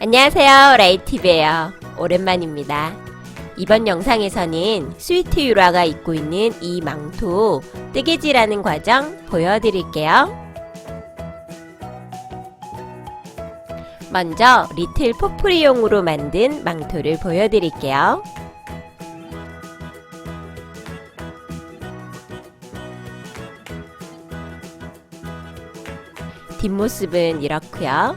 안녕하세요. 라이티브예요. 오랜만입니다. 이번 영상에서는 스위트 유라가 입고 있는 이 망토 뜨개질하는 과정 보여드릴게요. 먼저 리틀 포프리용으로 만든 망토를 보여드릴게요. 뒷모습은 이렇고요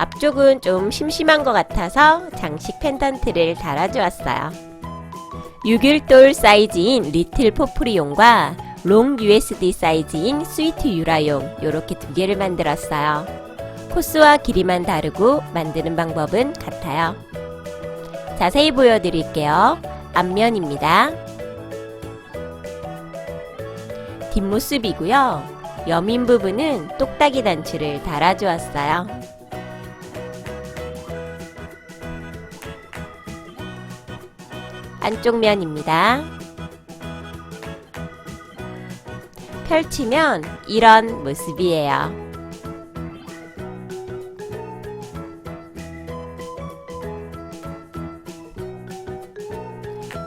앞쪽은 좀 심심한 것 같아서 장식 펜던트를 달아주었어요. 6일돌 사이즈인 리틀 포프리용과 롱 USD 사이즈인 스위트 유라용 이렇게 두 개를 만들었어요. 코스와 길이만 다르고 만드는 방법은 같아요. 자세히 보여드릴게요. 앞면입니다. 뒷모습이고요. 여민 부분은 똑딱이 단추를 달아주었어요. 안쪽 면입니다. 펼치면 이런 모습이에요.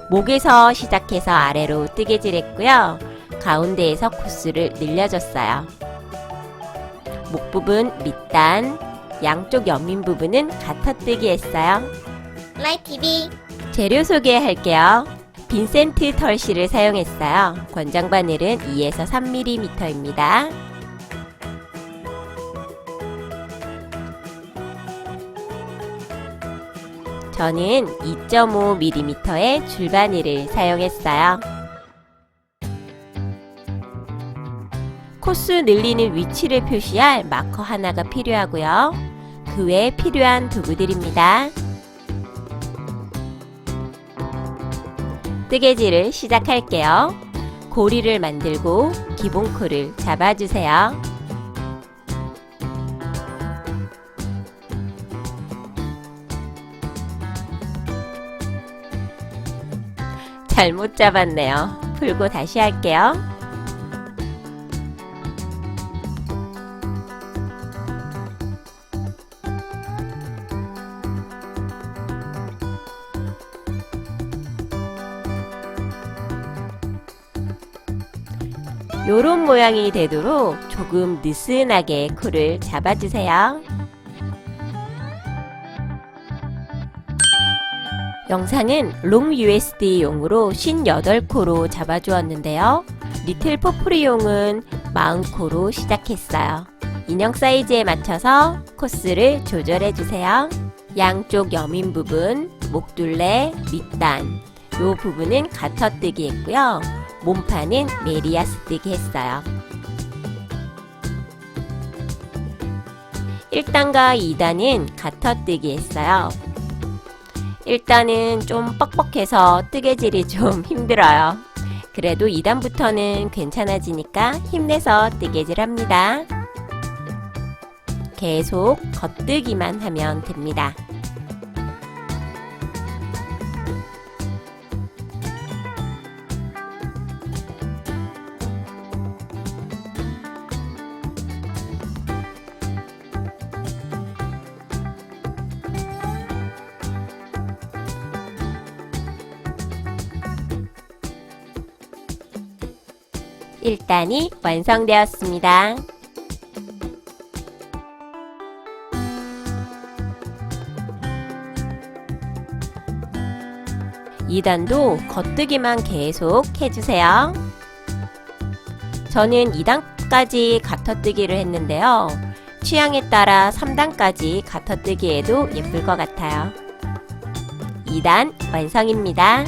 목에서 시작해서 아래로 뜨개질 했고요. 가운데에서 코스를 늘려줬어요. 목 부분 밑단, 양쪽 옆면 부분은 가타뜨기 했어요. 라이TV 재료 소개할게요. 빈센트 털실을 사용했어요. 권장 바늘은 2에서 3mm입니다. 저는 2.5mm의 줄바늘을 사용했어요. 코스 늘리는 위치를 표시할 마커 하나가 필요하고요. 그 외에 필요한 도구들입니다. 뜨개질을 시작할게요. 고리를 만들고 기본코를 잡아주세요. 잘못 잡았네요. 풀고 다시 할게요. 모양이 되도록 조금 느슨하게 코를 잡아주세요. 영상은 롱 USD용으로 58코로 잡아주었는데요. 리틀 포프리용은 40코로 시작했어요. 인형 사이즈에 맞춰서 코스를 조절해주세요. 양쪽 여민 부분, 목둘레, 밑단, 요 부분은 가터뜨기 했고요. 몸판은 메리아스 뜨기 했어요. 1단과 2단은 가터뜨기 했어요. 1단은 좀 뻑뻑해서 뜨개질이 좀 힘들어요. 그래도 2단부터는 괜찮아지니까 힘내서 뜨개질 합니다. 계속 겉뜨기만 하면 됩니다. 일단이 완성되었습니다. 2단도 겉뜨기만 계속 해주세요. 저는 2단까지 가터뜨기를 했는데요. 취향에 따라 3단까지 가터뜨기 해도 예쁠 것 같아요. 2단 완성입니다.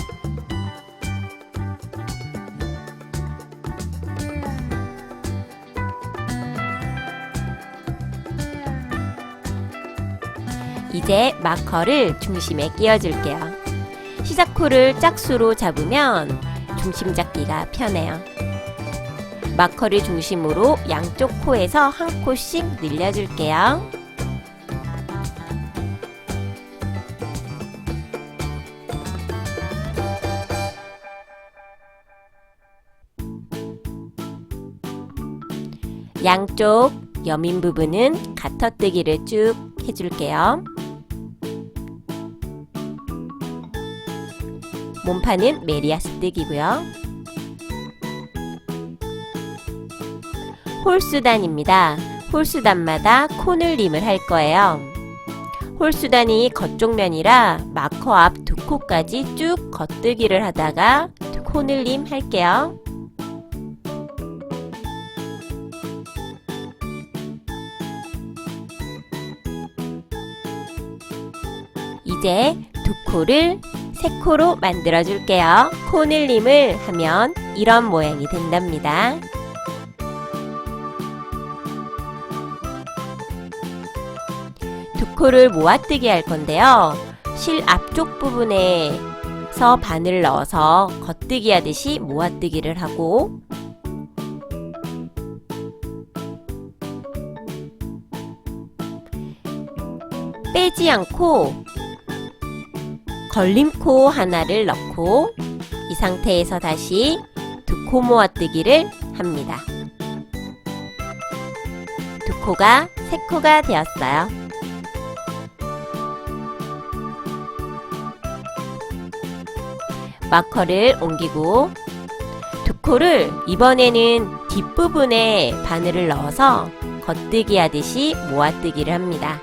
이제 마커를 중심에 끼워줄게요. 시작코를 짝수로 잡으면 중심 잡기가 편해요. 마커를 중심으로 양쪽 코에서 한 코씩 늘려줄게요. 양쪽 여민 부분은 가터뜨기를 쭉 해줄게요. 몸판은 메리아스 뜨기고요. 홀수단입니다. 홀수단마다 코늘림을 할 거예요. 홀수단이 겉쪽 면이라 마커 앞 두 코까지 쭉 겉뜨기를 하다가 코늘림 할게요. 이제 두 코를 세 코로 만들어 줄게요. 코늘림을 하면 이런 모양이 된답니다. 두 코를 모아뜨기 할 건데요. 실 앞쪽 부분에서 바늘을 넣어서 겉뜨기 하듯이 모아뜨기를 하고 빼지 않고 걸림코 하나를 넣고 이 상태에서 다시 두 코 모아뜨기를 합니다. 두 코가 세 코가 되었어요. 마커를 옮기고 두 코를 이번에는 뒷부분에 바늘을 넣어서 겉뜨기 하듯이 모아뜨기를 합니다.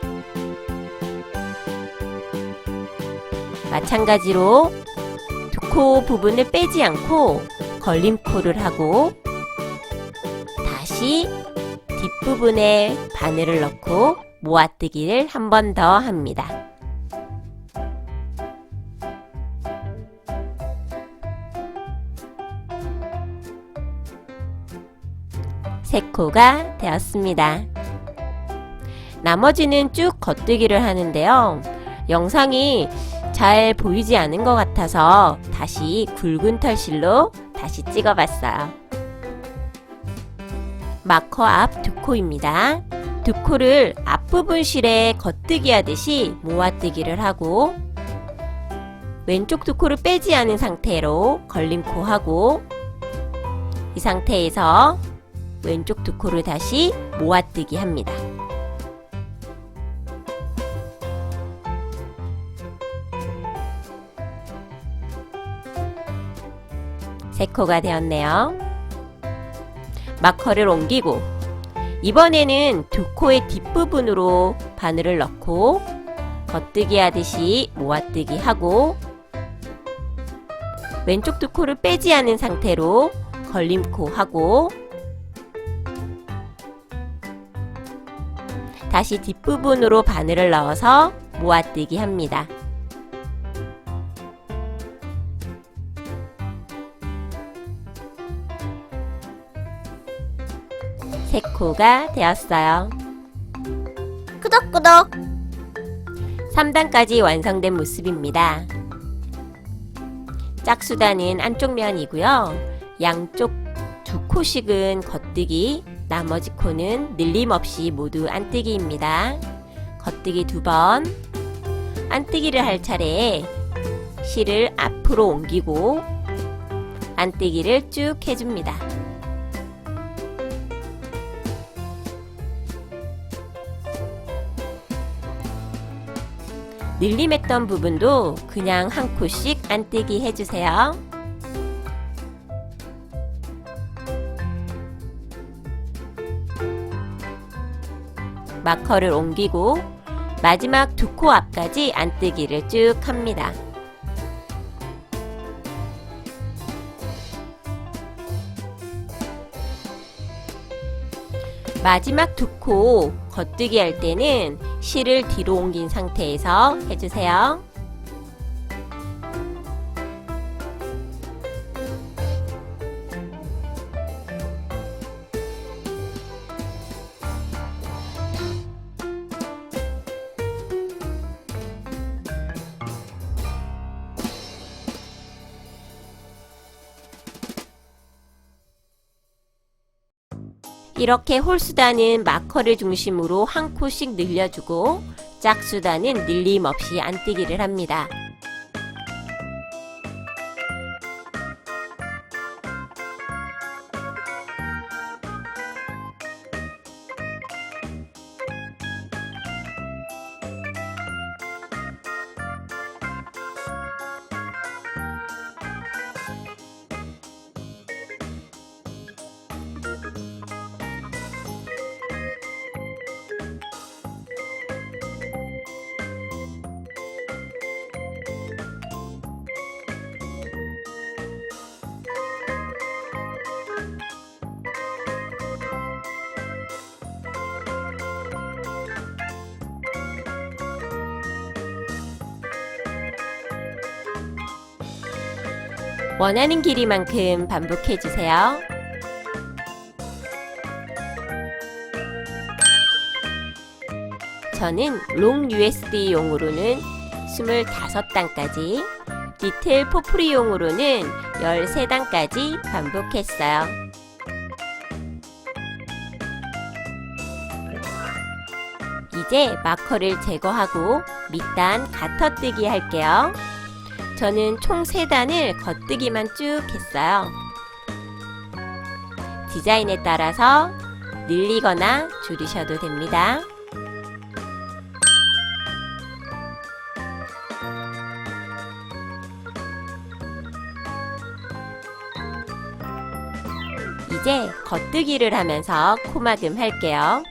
마찬가지로 두 코 부분을 빼지 않고 걸림코를 하고 다시 뒷부분에 바늘을 넣고 모아뜨기를 한 번 더 합니다. 세 코가 되었습니다. 나머지는 쭉 겉뜨기를 하는데요. 영상이 잘 보이지 않은 것 같아서 다시 굵은 털실로 다시 찍어봤어요. 마커 앞 두 코입니다. 두 코를 앞부분 실에 겉뜨기 하듯이 모아뜨기를 하고 왼쪽 두 코를 빼지 않은 상태로 걸림코 하고 이 상태에서 왼쪽 두 코를 다시 모아뜨기 합니다. 세 코가 되었네요. 마커를 옮기고 이번에는 두 코의 뒷부분으로 바늘을 넣고 겉뜨기 하듯이 모아뜨기 하고 왼쪽 두 코를 빼지 않은 상태로 걸림코 하고 다시 뒷부분으로 바늘을 넣어서 모아뜨기 합니다. 세 코가 되었어요. 구독구독 3단까지 완성된 모습입니다. 짝수단은 안쪽 면이고요. 양쪽 두 코씩은 겉뜨기, 나머지 코는 늘림 없이 모두 안뜨기입니다. 겉뜨기 두 번, 안뜨기를 할 차례에 실을 앞으로 옮기고 안뜨기를 쭉 해줍니다. 늘림했던 부분도 그냥 한 코씩 안뜨기 해주세요. 마커를 옮기고 마지막 두 코 앞까지 안뜨기를 쭉 합니다. 마지막 두 코 겉뜨기 할 때는 실을 뒤로 옮긴 상태에서 해주세요. 이렇게 홀수단은 마커를 중심으로 한 코씩 늘려주고 짝수단은 늘림 없이 안뜨기를 합니다. 원하는 길이만큼 반복해주세요. 저는 롱 USD용으로는 25단까지, 리틀 포프리용으로는 13단까지 반복했어요. 이제 마커를 제거하고 밑단 가터뜨기 할게요. 저는 총 3단을 겉뜨기만 쭉 했어요. 디자인에 따라서 늘리거나 줄이셔도 됩니다. 이제 겉뜨기를 하면서 코막음 할게요.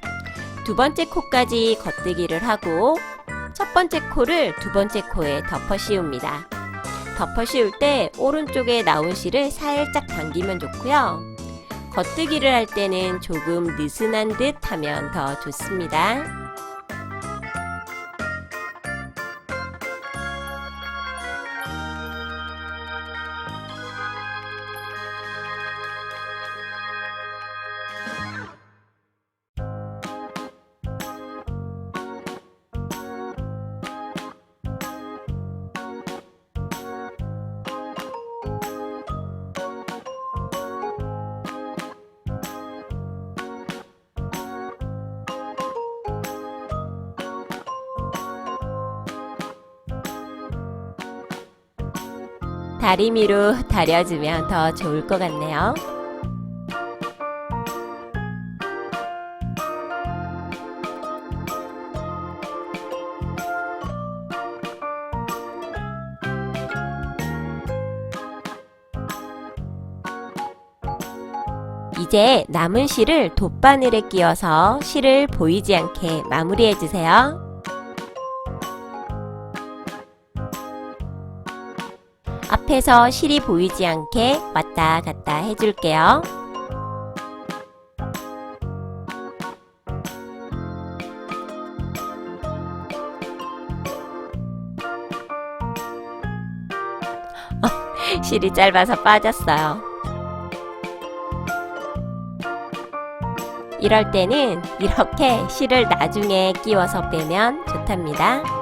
두 번째 코까지 겉뜨기를 하고 첫 번째 코를 두 번째 코에 덮어 씌웁니다. 덮어 씌울 때 오른쪽에 나온 실을 살짝 당기면 좋고요. 겉뜨기를 할 때는 조금 느슨한 듯 하면 더 좋습니다. 다리미로 다려주면 더 좋을 것 같네요. 이제 남은 실을 돗바늘에 끼워서 실을 보이지 않게 마무리해 주세요. 앞에서 실이 보이지 않게 왔다 갔다 해줄게요. 어, 실이 짧아서 빠졌어요. 이럴 때는 이렇게 실을 나중에 끼워서 빼면 좋답니다.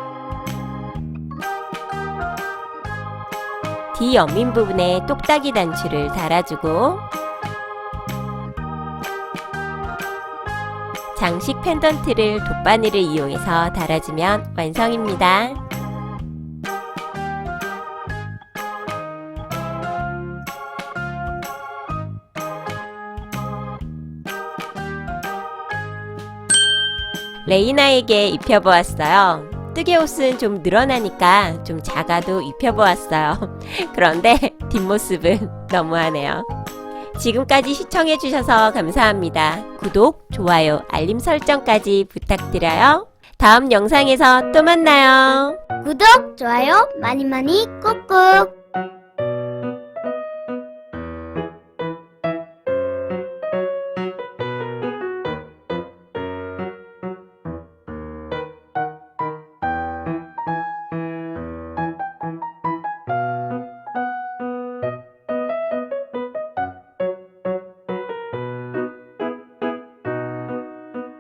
뒤 옆면 부분에 똑딱이 단추를 달아주고 장식 펜던트를 돗바늘을 이용해서 달아주면 완성입니다. 레이나에게 입혀보았어요. 뜨개 옷은 좀 늘어나니까 좀 작아도 입혀보았어요. 그런데 뒷모습은 너무하네요. 지금까지 시청해주셔서 감사합니다. 구독, 좋아요, 알림 설정까지 부탁드려요. 다음 영상에서 또 만나요. 구독, 좋아요 많이 많이 꾹꾹.